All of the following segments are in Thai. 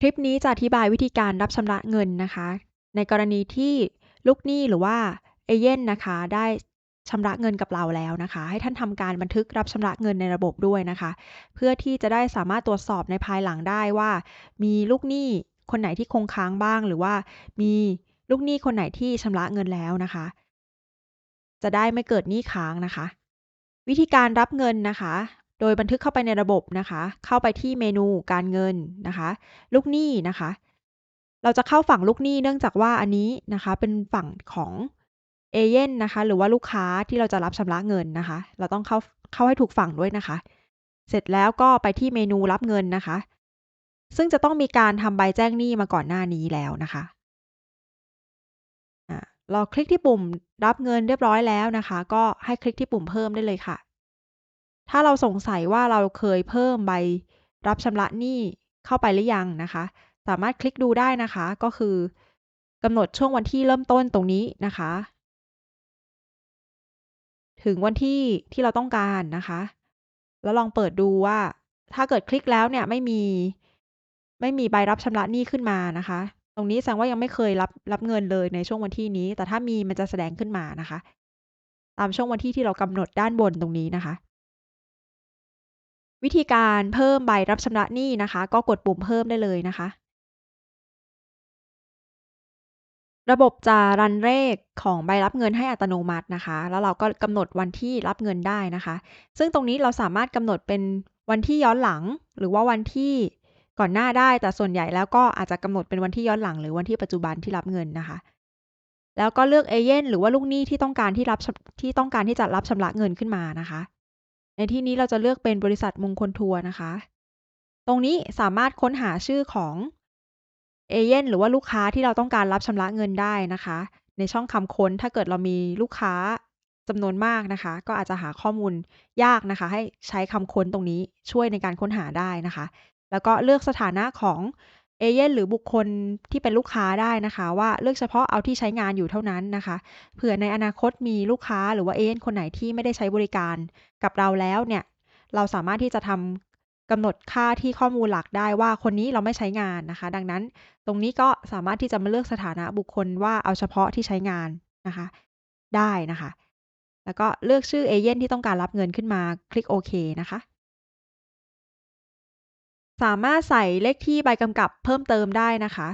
คลิปนี้จะอธิบายวิธีการรับชำระเงินนะคะ ในกรณีที่ลูกหนี้หรือว่าเอเย่นนะคะ ได้ชำระเงินกับเราแล้วนะคะ ให้ท่านทำการบันทึกรับชำระเงินในระบบด้วยนะคะ เพื่อที่จะได้สามารถตรวจสอบในภายหลังได้ว่า มีลูกหนี้คนไหนที่คงค้างบ้าง หรือว่ามีลูกหนี้คนไหนที่ชำระเงินแล้วนะคะ จะได้ไม่เกิดหนี้ค้างนะคะ วิธีการรับเงินนะคะ โดยบันทึกเข้าไปในระบบนะคะ เข้าไปที่เมนูการเงินนะคะ ลูกหนี้นะคะ เราจะเข้าฝั่งลูกหนี้เนื่องจากว่าอันนี้นะคะ เป็นฝั่งของเอเย่นนะคะ หรือว่าลูกค้าที่เราจะรับชำระเงินนะคะ เราต้องเข้าเข้าให้ถูกฝั่งด้วยนะคะ เสร็จแล้วก็ไปที่เมนูรับเงินนะคะ ซึ่งจะต้องมีการทำใบแจ้งหนี้มาก่อนหน้านี้แล้วนะคะเราคลิกที่ปุ่มรับเงินเรียบร้อยแล้วนะคะ ก็ให้คลิกที่ปุ่มเพิ่มได้เลยค่ะ ถ้าเราสงสัยว่าเราเคยเพิ่มใบรับชำระหนี้เข้าไปหรือยังนะคะ สามารถคลิกดูได้นะคะ ก็คือกำหนดช่วงวันที่เริ่มต้นตรงนี้นะคะ ถึงวันที่ที่เราต้องการนะคะ แล้วลองเปิดดูว่าถ้าเกิดคลิกแล้วเนี่ยไม่มี ไม่มีใบรับชำระหนี้ขึ้นมานะคะ ตรงนี้แสดงว่ายังไม่เคยรับรับเงินเลยในช่วงวันที่นี้ แต่ถ้ามีมันจะแสดงขึ้นมานะคะ ตามช่วงวันที่ที่เรากำหนดด้านบนตรงนี้นะคะ วิธีการเพิ่มใบรับชำระหนี้นะคะ ก็กดปุ่มเพิ่มได้เลยนะคะ ระบบจะรันเลขของใบรับเงินให้อัตโนมัตินะคะ แล้วเราก็กำหนดวันที่รับเงินได้นะคะ ซึ่งตรงนี้เราสามารถกำหนดเป็นวันที่ย้อนหลัง หรือว่าวันที่ก่อนหน้าได้แต่ส่วนใหญ่แล้วก็อาจจะกำหนดเป็นวันที่ย้อนหลัง หรือวันที่ปัจจุบันที่รับเงินนะคะ แล้วก็เลือกเอเย่นหรือว่าลูกหนี้ที่ต้องการที่รับที่ต้องการที่จะรับชำระเงินขึ้นมานะคะ ในที่นี้เราจะเลือกเป็นบริษัทมงคลทัวร์นะคะ ตรงนี้สามารถค้นหาชื่อของเอเย่นหรือว่าลูกค้าที่เราต้องการรับชำระเงินได้นะคะ ในช่องคำค้นถ้าเกิดเรามีลูกค้าจำนวนมากนะคะ ก็อาจจะหาข้อมูลยากนะคะ ให้ใช้คำค้นตรงนี้ช่วยในการค้นหาได้นะคะ แล้วก็เลือกสถานะของ เอเย่นหรือบุคคลที่เป็นลูกค้าได้นะคะ ว่าเลือกเฉพาะเอาที่ใช้งานอยู่เท่านั้นนะคะเผื่อในอนาคตมีลูกค้าหรือว่าเอเย่นคนไหนที่ไม่ได้ใช้บริการกับเราแล้วเนี่ย เราสามารถที่จะทำกำหนดค่าที่ข้อมูลหลักได้ว่าคนนี้เราไม่ใช้งานนะคะ ดังนั้นตรงนี้ก็สามารถที่จะมาเลือกสถานะบุคคลว่าเอาเฉพาะที่ใช้งานนะคะ ได้นะคะ แล้วก็เลือกชื่อเอเย่นที่ต้องการรับเงินขึ้นมาคลิกโอเคนะคะ สามารถใส่เลขที่ใบกำกับเพิ่มเติมได้นะคะ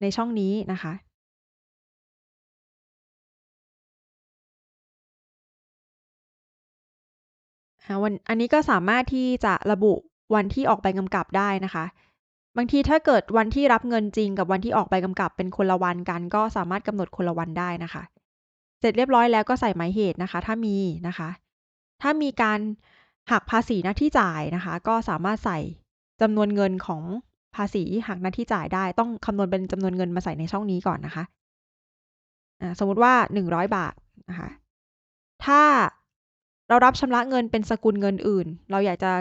ในช่องนี้นะคะ วันอันนี้ก็สามารถที่จะระบุวันที่ออกใบกำกับได้นะคะ บางทีถ้าเกิดวันที่รับเงินจริงกับวันที่ออกใบกำกับเป็นคนละวันกัน ก็สามารถกำหนดคนละวันได้นะคะ เสร็จเรียบร้อยแล้วก็ใส่หมายเหตุนะคะ ถ้ามีนะคะ ถ้ามีการหักภาษีหน้าที่จ่ายนะคะ ก็สามารถใส่ จำนวนเงินของภาษีหักหน้าที่จ่ายได้ ต้องคำนวณเป็นจำนวนเงินมาใส่ในช่องนี้ก่อนนะคะสมมุติว่าหนึ่งร้อยบาทนะคะถ้าเรารับชำระเงินเป็นสกุลเงินอื่น เราอยากจะ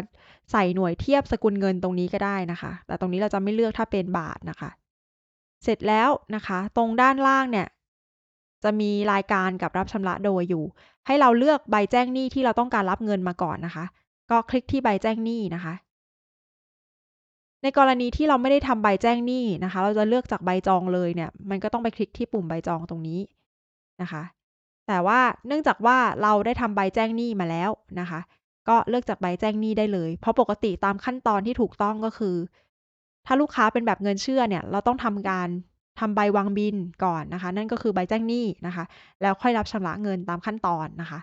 ใส่หน่วยเทียบสกุลเงินตรงนี้ก็ได้นะคะ แต่ตรงนี้เราจะไม่เลือกถ้าเป็นบาทนะคะ เสร็จแล้วนะคะ ตรงด้านล่างเนี่ย จะมีรายการกับรับชำระโดยอยู่ ให้เราเลือกใบแจ้งหนี้ที่เราต้องการรับเงินมาก่อนนะคะ ก็คลิกที่ใบแจ้งหนี้นะคะ ในกรณีที่เราไม่ได้ทำใบแจ้งหนี้นะคะ เราจะเลือกจากใบจองเลยเนี่ย มันก็ต้องไปคลิกที่ปุ่มใบจองตรงนี้นะคะ แต่ว่าเนื่องจากว่าเราได้ทำใบแจ้งหนี้มาแล้วนะคะ ก็เลือกจากใบแจ้งหนี้ได้เลย เพราะปกติตามขั้นตอนที่ถูกต้องก็คือ ถ้าลูกค้าเป็นแบบเงินเชื่อเนี่ย เราต้องทำการทำใบวางบินก่อนนะคะ นั่นก็คือใบแจ้งหนี้นะคะ แล้วค่อยรับชำระเงินตามขั้นตอนนะคะ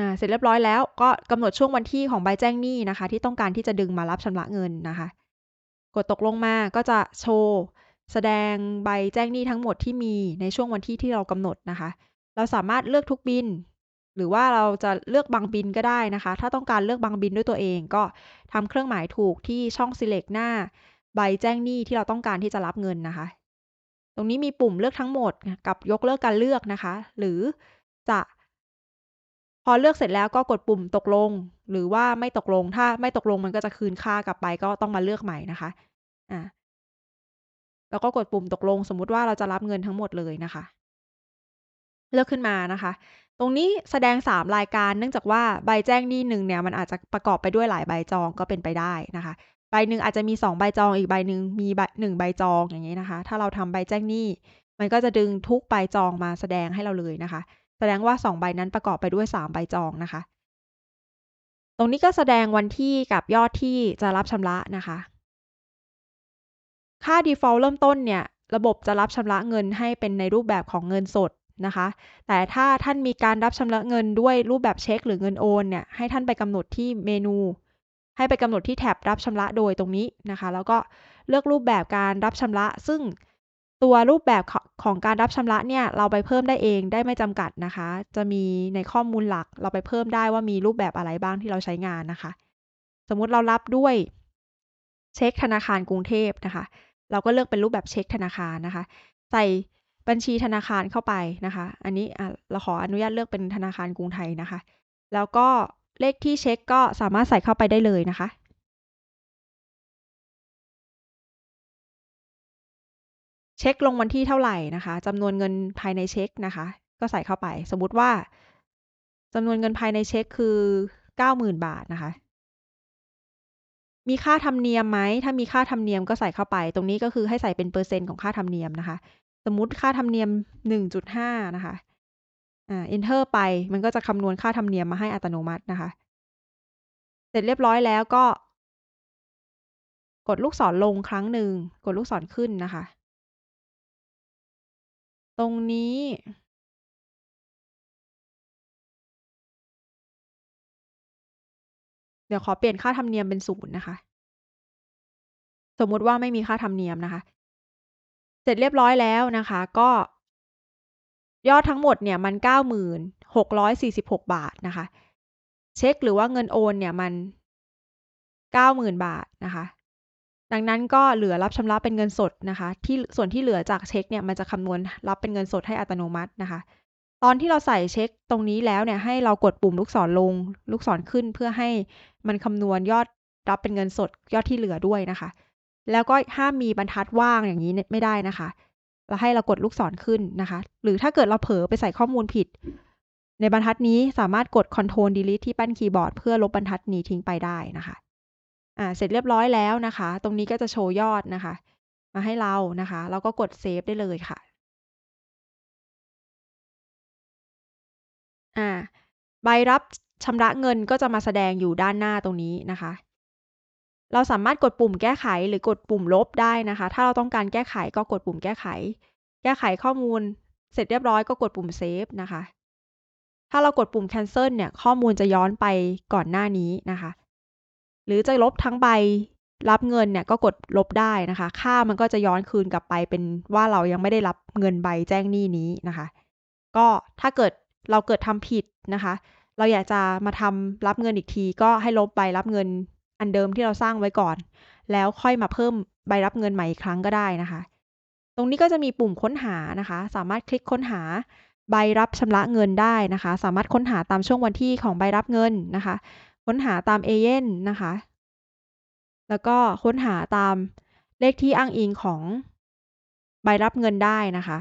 อ่าเสร็จเรียบร้อยแล้วก็กำหนดช่วงวันที่ของใบแจ้งหนี้นะคะ ที่ต้องการที่จะดึงมารับชำระเงินนะคะ กดตกลงมาก็จะโชว์แสดงใบแจ้งหนี้ทั้งหมดที่มีในช่วงวันที่ที่เรากำหนดนะคะ เราสามารถเลือกทุกบิน หรือว่าเราจะเลือกบางบินก็ได้นะคะ ถ้าต้องการเลือกบางบินด้วยตัวเอง ก็ทำเครื่องหมายถูกที่ช่อง select หน้าใบแจ้งหนี้ที่เราต้องการที่จะรับเงินนะคะ ตรงนี้มีปุ่มเลือกทั้งหมดกับยกเลิกการเลือกนะคะ หรือจะ พอเลือกเสร็จแล้วก็กดปุ่มตกลง หรือว่าไม่ตกลง ถ้าไม่ตกลงมันก็จะคืนค่ากลับไป ก็ต้องมาเลือกใหม่นะคะ อ่า แล้วก็กดปุ่มตกลง สมมุติว่าเราจะรับเงินทั้งหมดเลยนะคะ เลือกขึ้นมานะคะ ตรงนี้แสดง 3 รายการ เนื่องจากว่าใบแจ้งหนี้หนึ่งเนี่ยมันอาจจะประกอบไปด้วยหลายใบจองก็เป็นไปได้นะคะ ใบหนึ่งอาจจะมี 2 ใบจอง อีกใบหนึ่งมีใบหนึ่งใบจองอย่างนี้นะคะ ถ้าเราทำใบแจ้งหนี้ มันก็จะดึงทุกใบจองมาแสดงให้เราเลยนะคะ แสดงว่า 2 ใบนั้นประกอบไปด้วย 3 ใบจองนะคะ ตรงนี้ก็แสดงวันที่กับยอดที่จะรับชำระนะคะ ค่า default เริ่มต้นเนี่ยระบบจะรับชำระเงินให้เป็นในรูปแบบของเงินสดนะคะ แต่ถ้าท่านมีการรับชำระเงินด้วยรูปแบบเช็คหรือเงินโอนเนี่ยให้ท่านไปกำหนดที่เมนู ให้ไปกำหนดที่แท็บรับชำระโดยตรงนี้นะคะ แล้วก็เลือกรูปแบบการรับชำระซึ่ง ตัวรูปแบบของการรับชำระเนี่ยเราไปเพิ่มได้เองได้ไม่จำกัดนะคะ จะมีในข้อมูลหลักเราไปเพิ่มได้ว่ามีรูปแบบอะไรบ้างที่เราใช้งานนะคะ สมมุติเรารับด้วยเช็คธนาคารกรุงเทพนะคะ เราก็เลือกเป็นรูปแบบเช็คธนาคารนะคะ ใส่บัญชีธนาคารเข้าไปนะคะ อันนี้เราขออนุญาตเลือกเป็นธนาคารกรุงไทยนะคะ แล้วก็เลขที่เช็คก็สามารถใส่เข้าไปได้เลยนะคะ เช็คลงวันที่เท่าไหร่นะคะจำนวนเงินภายในเช็คนะคะ ก็ใส่เข้าไป สมมุติว่าจำนวนเงินภายในเช็คคือเก้าหมื่นบาทนะคะ มีค่าธรรมเนียมไหม ถ้ามีค่าธรรมเนียมก็ใส่เข้าไป ตรงนี้ก็คือให้ใส่เป็นเปอร์เซ็นต์ของค่าธรรมเนียมนะคะ สมมติค่าธรรมเนียม1.5นะคะอ่า enter ไปมันก็จะคำนวณค่าธรรมเนียมมาให้อัตโนมัตินะคะ เสร็จเรียบร้อยแล้วก็ กดลูกศรลงครั้งหนึ่ง กดลูกศรขึ้นนะคะ ตรงนี้เดี๋ยวขอเปลี่ยนค่าธรรมเนียมเป็นศูนย์นะคะ สมมุติว่าไม่มีค่าธรรมเนียมนะคะ เสร็จเรียบร้อยแล้วนะคะ ก็ ยอดทั้งหมดเนี่ยมันเก้าหมื่นหกร้อยสี่สิบหกบาทนะคะ เช็คหรือว่าเงินโอนเนี่ยมันเก้าหมื่นบาทนะคะ ดังนั้นก็เหลือรับชำระเป็นเงินสดนะคะ ที่ส่วนที่เหลือจากเช็คเนี่ยมันจะคำนวณรับเป็นเงินสดให้อัตโนมัตินะคะ ตอนที่เราใส่เช็คตรงนี้แล้วเนี่ยให้เรากดปุ่มลูกศรลง ลูกศรขึ้นเพื่อให้มันคำนวณยอดรับเป็นเงินสดยอดที่เหลือด้วยนะคะ แล้วก็ห้ามมีบรรทัดว่างอย่างนี้ไม่ได้นะคะเราให้เรากดลูกศรขึ้นนะคะ หรือถ้าเกิดเราเผลอไปใส่ข้อมูลผิด ในบรรทัดนี้สามารถกด Ctrl Delete ที่แป้นคีย์บอร์ดเพื่อลบบรรทัดนี้ทิ้งไปได้นะคะ อ่าเสร็จเรียบร้อยแล้วนะคะ ตรงนี้ก็จะโชว์ยอดนะคะ มาให้เรานะคะแล้วก็กดเซฟได้เลยค่ะอ่าใบรับชำระเงินก็จะมาแสดงอยู่ด้านหน้าตรงนี้นะคะ เราสามารถกดปุ่มแก้ไขหรือกดปุ่มลบได้นะคะ ถ้าเราต้องการแก้ไขก็กดปุ่มแก้ไข แก้ไขข้อมูล เสร็จเรียบร้อยก็กดปุ่มเซฟนะคะ ถ้าเรากดปุ่ม cancel เนี่ยข้อมูลจะย้อนไปก่อนหน้านี้นะคะ หรือจะลบทั้งใบรับเงินเนี่ยก็กดลบได้นะคะ ค่ามันก็จะย้อนคืนกลับไปเป็นว่าเรายังไม่ได้รับเงินใบแจ้งหนี้นี้นะคะ ก็ถ้าเกิดเราเกิดทำผิดนะคะ เราอยากจะมาทำรับเงินอีกที ก็ให้ลบใบรับเงินอันเดิมที่เราสร้างไว้ก่อน แล้วค่อยมาเพิ่มใบรับเงินใหม่อีกครั้งก็ได้นะคะ ตรงนี้ก็จะมีปุ่มค้นหานะคะ สามารถคลิกค้นหาใบรับชำระเงินได้นะคะ สามารถค้นหาตามช่วงวันที่ของใบรับเงินนะคะ ค้นหาตามเอเย่นนะคะ แล้วก็ค้นหาตามเลขที่อ้างอิงของใบรับเงินได้นะคะ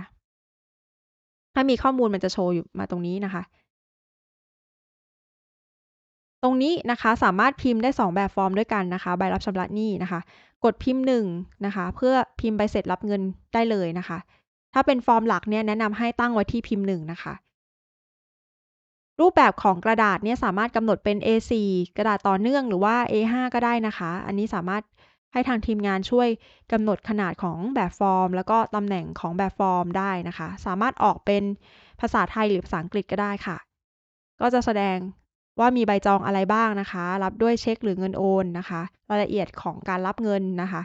ถ้ามีข้อมูลมันจะโชว์อยู่มาตรงนี้นะคะ ตรงนี้นะคะสามารถพิมพ์ได้ 2 แบบฟอร์มด้วยกันนะคะ ใบรับชำระหนี้นะคะ กดพิมพ์1นะคะ เพื่อพิมพ์ใบเสร็จรับเงินได้เลยนะคะ ถ้าเป็นฟอร์มหลักเนี่ยแนะนำให้ตั้งไว้ที่พิมพ์1นะคะ รูปแบบของกระดาษเนี่ยสามารถกำหนดเป็น A4 กระดาษต่อเนื่องหรือว่า A5 ก็ได้นะคะ อันนี้สามารถให้ทางทีมงานช่วยกำหนดขนาดของแบบฟอร์ม แล้วก็ตำแหน่งของแบบฟอร์มได้นะคะ สามารถออกเป็นภาษาไทยหรือภาษาอังกฤษก็ได้ค่ะ ก็จะแสดงว่ามีใบจองอะไรบ้างนะคะ รับด้วยเช็คหรือเงินโอนนะคะ รายละเอียดของการรับเงินนะคะ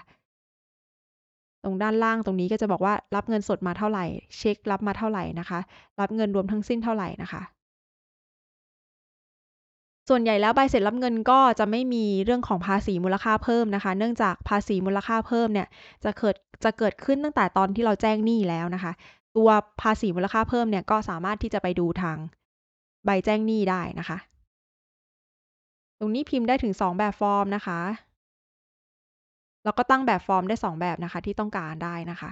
ตรงด้านล่างตรงนี้ก็จะบอกว่ารับเงินสดมาเท่าไหร่ เช็ครับมาเท่าไหร่นะคะ รับเงินรวมทั้งสิ้นเท่าไหร่นะคะ ส่วนใหญ่แล้วใบเสร็จรับเงินก็จะไม่มีเรื่องของภาษีมูลค่าเพิ่มนะคะ เนื่องจากภาษีมูลค่าเพิ่มเนี่ยจะเกิดจะเกิดขึ้นตั้งแต่ตอนที่เราแจ้งหนี้แล้วนะคะ ตัวภาษีมูลค่าเพิ่มเนี่ยก็สามารถที่จะไปดูทางใบแจ้งหนี้ได้นะคะ ตรงนี้พิมพ์ได้ถึง 2 แบบฟอร์มนะคะ แล้วก็ตั้งแบบฟอร์มได้ 2 แบบนะคะที่ต้องการได้นะคะ